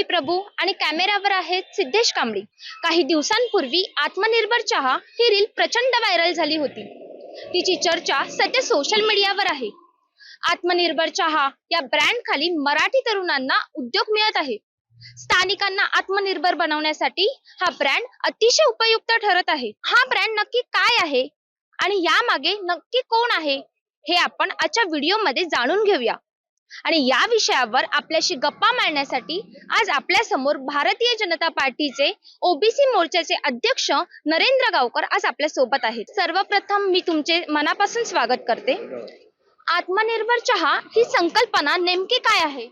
रवी प्रभू आणि कॅमेऱ्यावर आहेत सिद्धेश कांबळी. काही दिवसांपूर्वी आत्मनिर्भर चहा ही रील प्रचंड व्हायरल झाली होती. तिची चर्चा सध्या सोशल मीडियावर आहे. आत्मनिर्भर चहा या ब्रँड खाली मराठी तरुणांना उद्योग मिळत आहे. स्थानिकांना आत्मनिर्भर बनवण्यासाठी हा ब्रँड अतिशय उपयुक्त ठरत आहे. हा ब्रँड नक्की काय आहे? आणि यामागे नक्की कोण आहे? हे आपण आजच्या व्हिडिओमध्ये जाणून घेऊया. आणि या विषयावर आपल्याशी गप्पा मारण्यासाठी आज आपल्यासमोर भारतीय जनता पार्टीचे ओबीसी मोर्चाचे अध्यक्ष नरेंद्र गावकर आज आपल्यासोबत आहेत. सर्वप्रथम मी तुमचे मनापासून स्वागत करते. आत्मनिर्भर चहा ही संकल्पना नेमकी काय आहे?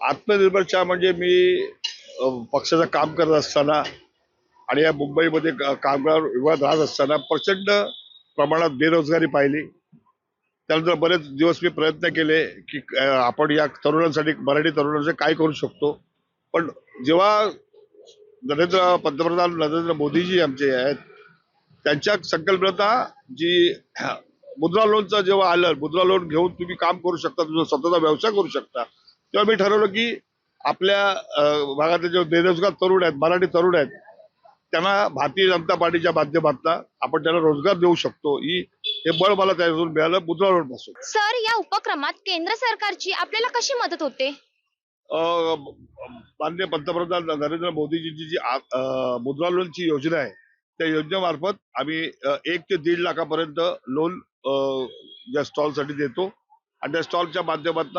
आत्मनिर्भर चहा म्हणजे मी पक्षाचं काम करत असताना आणि या मुंबईमध्ये कामगार विवाद राहत असताना प्रचंड प्रमाणात बेरोजगारी पाहिली. त्यानंतर बरेच दिवस मी प्रयत्न केले की आपण या तरुणांसाठी मराठी तरुणांसाठी काय करू शकतो. पण जेव्हा नरेंद्र पंतप्रधान नरेंद्र मोदीजी आमचे आहेत त्यांच्या संकल्पना जी मुद्रा लोनचं जेव्हा आलं मुद्रा लोन घेऊन तुम्ही काम करू शकता तुझा स्वतःचा व्यवसाय करू शकता तेव्हा मी ठरवलं की आपल्या भागातले जे बेरोजगार तरुण आहेत मराठी तरुण आहेत त्यांना भारतीय जनता पार्टीच्या माध्यमातून आपण त्यांना रोजगार देऊ शकतो. ही हे बळ मला त्याच्यातून मिळालं मुद्रा लोनपासून. सर या उपक्रमात केंद्र सरकारची आपल्याला कशी मदत होते? अं, माननीय पंतप्रधान नरेंद्र मोदीजींची जी आ- अं, मुद्रा लोनची योजना आहे त्या योजनेमार्फत आम्ही अं, एक ते दीड लाखापर्यंत लोन या स्टॉलसाठी देतो. आणि त्या स्टॉलच्या माध्यमातून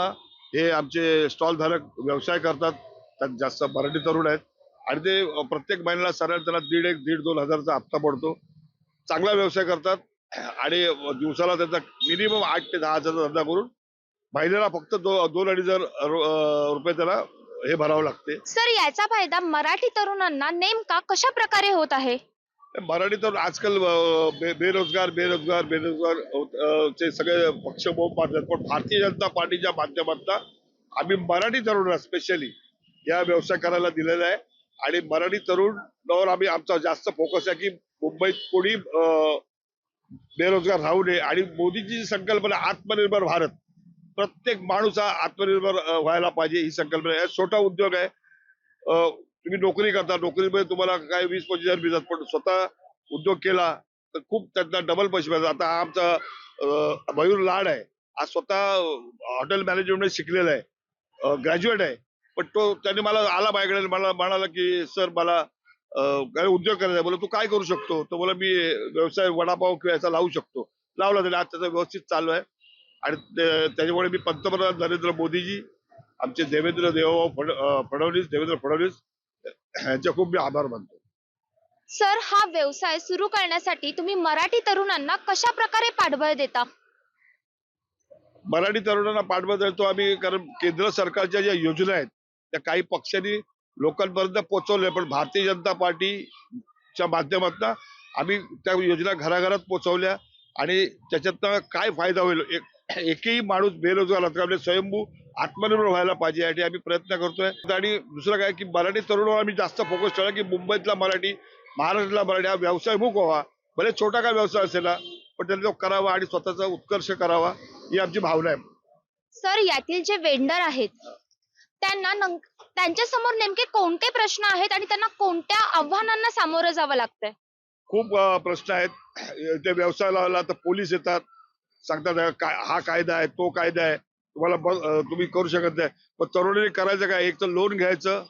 हे आमचे स्टॉल धारक व्यवसाय करतात. त्यात जास्त मराठी तरुण आहेत. आणि ते अं, प्रत्येक महिन्याला साधारण त्यांना दीड एक दीड दोन हजारचा हप्ता पडतो. चांगला व्यवसाय करतात. आणि दिवसाला त्याचा मिनिमम आठ ते दहा हजारचा धंदा करून महिन्याला फक्त दो, दोन अडीच रुपये त्याला हे भरावं लागते. सर याचा फायदा मराठी तरुणांना नेमका कशा प्रकारे होत आहे? मराठी तर आजकाल बे- बेरोजगार बेरोजगार बेरोजगार चे सगळे पक्ष मोह पाडतात पण भारतीय जनता पार्टीच्या माध्यमातून आम्ही मराठी तरुणांना स्पेशली या व्यवसाय करायला दिलेला आहे. आणि मराठी तरुणावर आम्ही आमचा जास्त फोकस आहे की मुंबईत कोणी बेरोजगार राहू नये. आणि मोदीची जी संकल्पना आत्मनिर्भर भारत प्रत्येक माणूस हा आत्मनिर्भर व्हायला पाहिजे ही संकल्पना आहे. छोटा उद्योग आहे. तुम्ही नोकरी करता. नोकरीमध्ये तुम्हाला काय वीस पंचवीस हजार मिळतात पण स्वतः उद्योग केला तर खूप त्यांना डबल पैसे मिळतात. आता हा आमचा मयूर लाड आहे. हा स्वतः हॉटेल मॅनेजमेंट शिकलेला आहे. ग्रॅज्युएट आहे. पण तो त्याने मला आला माझ्याकडे मला म्हणाला की सर मला काय उद्योग करायचा बोला तू काय करू शकतो? तर बोला मी व्यवसाय वडापाव किंवा याचा लावू शकतो. लावला त्याने आज त्याचा व्यवस्थित चालू आहे. आणि त्याच्यामुळे मी पंतप्रधान नरेंद्र मोदीजी आमचे देवेंद्र देवभाऊ फडणवीस देवेंद्र फडणवीस यांचे खूप मी आभार मानतो. सर हा व्यवसाय सुरू करण्यासाठी तुम्ही मराठी तरुणांना कशा प्रकारे पाठबळ देता? मराठी तरुणांना पाठबळ देतो आम्ही कारण केंद्र सरकारच्या ज्या योजना आहेत त्या काही पक्षांनी लोकांपर्यंत पोहोचवले पण भारतीय जनता पार्टीच्या माध्यमातून आम्ही त्या योजना घराघरात पोहोचवल्या आणि त्याच्यातनं काय फायदा होईल? एक एकही माणूस बेरोजगार असतो आपले स्वयंभू आत्मनिर्भर व्हायला पाहिजे यासाठी आम्ही प्रयत्न करतोय. आणि दुसरं काय की मराठी तरुणावर आम्ही जास्त फोकस ठेवला की मुंबईतला मराठी महाराष्ट्रातला मराठी हा व्यवसायमुख व्हावा. भले छोटा काय व्यवसाय असेल पण त्यांनी तो करावा आणि स्वतःचा उत्कर्ष करावा ही आमची भावना आहे. सर यातील जे वेंडर आहेत त्यांना त्यांच्यासमोर नेमके कोणते प्रश्न आहेत आणि त्यांना कोणत्या आव्हानांना सामोरं जावं लागतंय? खूप प्रश्न आहेत. ते व्यवसाय लावला तर पोलीस येतात. सांगतात "हा कायदा आहे तो कायदा आहे. तुम्हाला तुम्ही करू शकत नाही. पण तरुणांनी करायचं काय? एक तर लोन घ्यायचं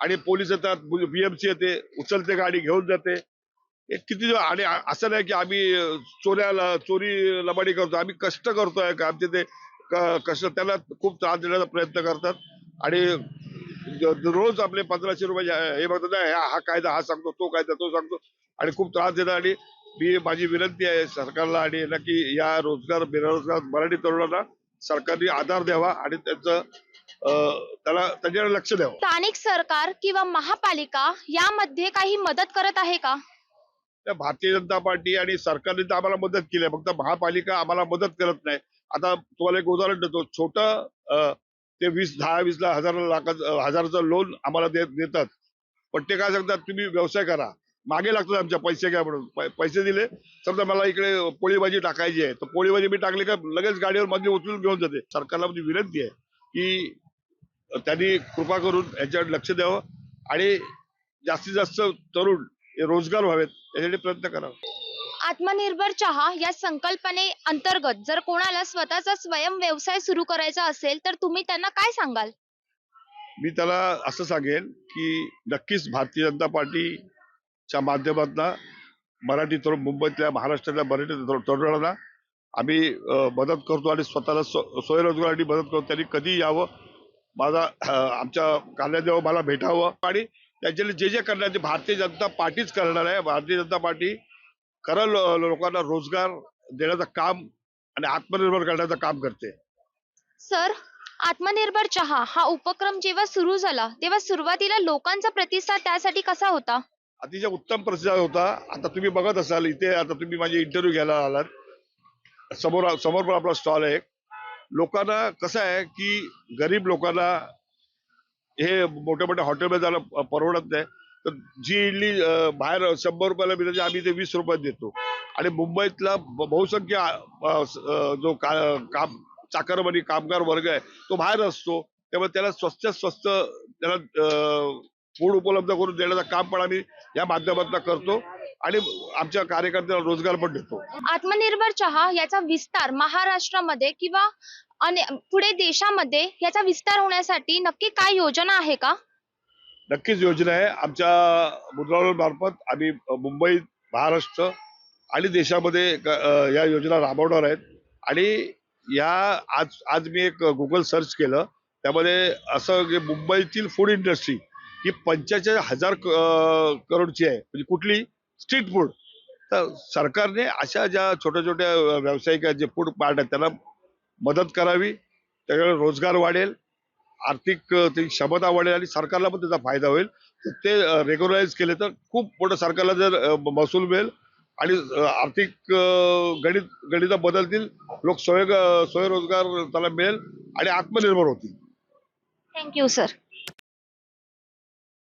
आणि पोलीस येतात म्हणजे बीएमसी येते उचलते गाडी घेऊन जाते. किती आणि असं नाही की आम्ही चोऱ्याला चोरी लबाडी करतो. आम्ही कष्ट करतोय का? आमचे ते कष्ट त्याला खूप त्रास देण्याचा प्रयत्न करतात. आणि रोज आपले पंधराशे रुपये हे बघतात "नाही, हा कायदा हा सांगतो तो कायदा तो सांगतो. आणि खूप त्रास देतात. आणि मी माझी विनंती आहे सरकारला आणि यांना की या रोजगार बेरोजगार मराठी तरुणांना सरकारने आधार द्यावा आणि त्यांचं त्याला त्याच्याकडे लक्ष द्यावं. स्थानिक सरकार किंवा महापालिका यामध्ये काही मदत करत आहे का? त्या भारतीय जनता पार्टी आणि सरकारने तर आम्हाला मदत केली आहे. फक्त महापालिका आम्हाला मदत करत नाही. आता तुम्हाला एक उदाहरण देतो. छोटं ते वीस दहा वीस लाख हजार लाखाचं हजाराचं लोन आम्हाला देत देतात. पण ते काय सांगतात तुम्ही व्यवसाय करा. मागे लागतात आमच्या पैसे घ्या म्हणून. पैसे दिले समजा मला इकडे पोळी भाजी टाकायची आहे तर पोळी भाजी मी टाकली का लगेच गाडीवर मध्ये उचलून घेऊन जाते. सरकारला माझी विनंती आहे की त्यांनी कृपा करून याच्यावर लक्ष द्यावं आणि जास्तीत जास्त तरुण हे रोजगार व्हावेत यासाठी प्रयत्न करावा. आत्मनिर्भर चहा या संकल्पने अंतर्गत जर कोणाला स्वतःचा स्वयं व्यवसाय सुरू करायचा असेल तर तुम्ही त्यांना काय सांगाल? मी त्याला असं सांगेन की नक्कीच भारतीय जनता पार्टीच्या माध्यमातून मराठी तरुण मुंबईतल्या महाराष्ट्रातल्या मराठी तरुणांना आम्ही मदत करतो आणि स्वतःला स्वयंरोजगारासाठी मदत करतो. त्यांनी कधी यावं? माझा आमच्या कार्यालयावर मला भेटावं? आणि त्यांच्या जे जे करणार ते भारतीय जनता पार्टीच करणार आहे. भारतीय जनता पार्टी खरं लोकांना रोजगार देण्याचं काम आणि आत्मनिर्भर करण्याचं काम करते. सर आत्मनिर्भर चहा हा उपक्रम जेव्हा सुरू झाला तेव्हा सुरुवातीला लोकांचा प्रतिसाद त्यासाठी कसा होता? अतिशय उत्तम प्रतिसाद होता. आता तुम्ही बघत असाल इथे आता तुम्ही माझे इंटरव्ह्यू घ्यायला आलात. समोर समोर पण आपला स्टॉल आहे. लोकांना कसं आहे की गरीब लोकांना हे मोठ्या मोठ्या हॉटेलमध्ये जायला परवडत नाही. तर जी इडली बाहेर शंभर रुपयाला मिळते आम्ही ते वीस रुपयात देतो. आणि मुंबईतला बहुसंख्य जो का- काम चाकरमानी कामगार वर्ग आहे तो बाहेर असतो. त्यामुळे त्याला स्वस्त स्वस्त त्याला फूड उपलब्ध करून देण्याचं काम पण आम्ही या माध्यमातून करतो. आणि आमच्या कार्यकर्त्यांना रोजगार पण देतो. आत्मनिर्भर चहा याचा विस्तार महाराष्ट्रामध्ये किंवा पुढे देशामध्ये याचा विस्तार होण्यासाठी नक्की काय योजना आहे का? नक्कीच योजना आहे. आमच्या मुद्रावर मार्फत आम्ही मुंबई महाराष्ट्र आणि देशामध्ये या योजना राबवणार आहेत. आणि या आज आज मी एक गुगल सर्च केलं. त्यामध्ये असं की मुंबईतील फूड इंडस्ट्री ही पंचेचाळीस हजार करोडची आहे. म्हणजे कुठली? स्ट्रीट फूड तर सरकारने अशा ज्या छोट्या छोट्या व्यावसायिक जे फूड पार्ट आहेत त्यांना मदत करावी. त्याच्यामुळे रोजगार वाढेल. आर्थिक ती क्षमता वाढेल आणि सरकारला पण त्याचा फायदा होईल. ते रेग्युलराईज केले तर खूप मोठं सरकारला जर महसूल मिळेल आणि आर्थिक गणित गणित बदलतील लोक स्वय स्वयंरोजगार त्याला मिळेल आणि आत्मनिर्भर होतील. Thank you sir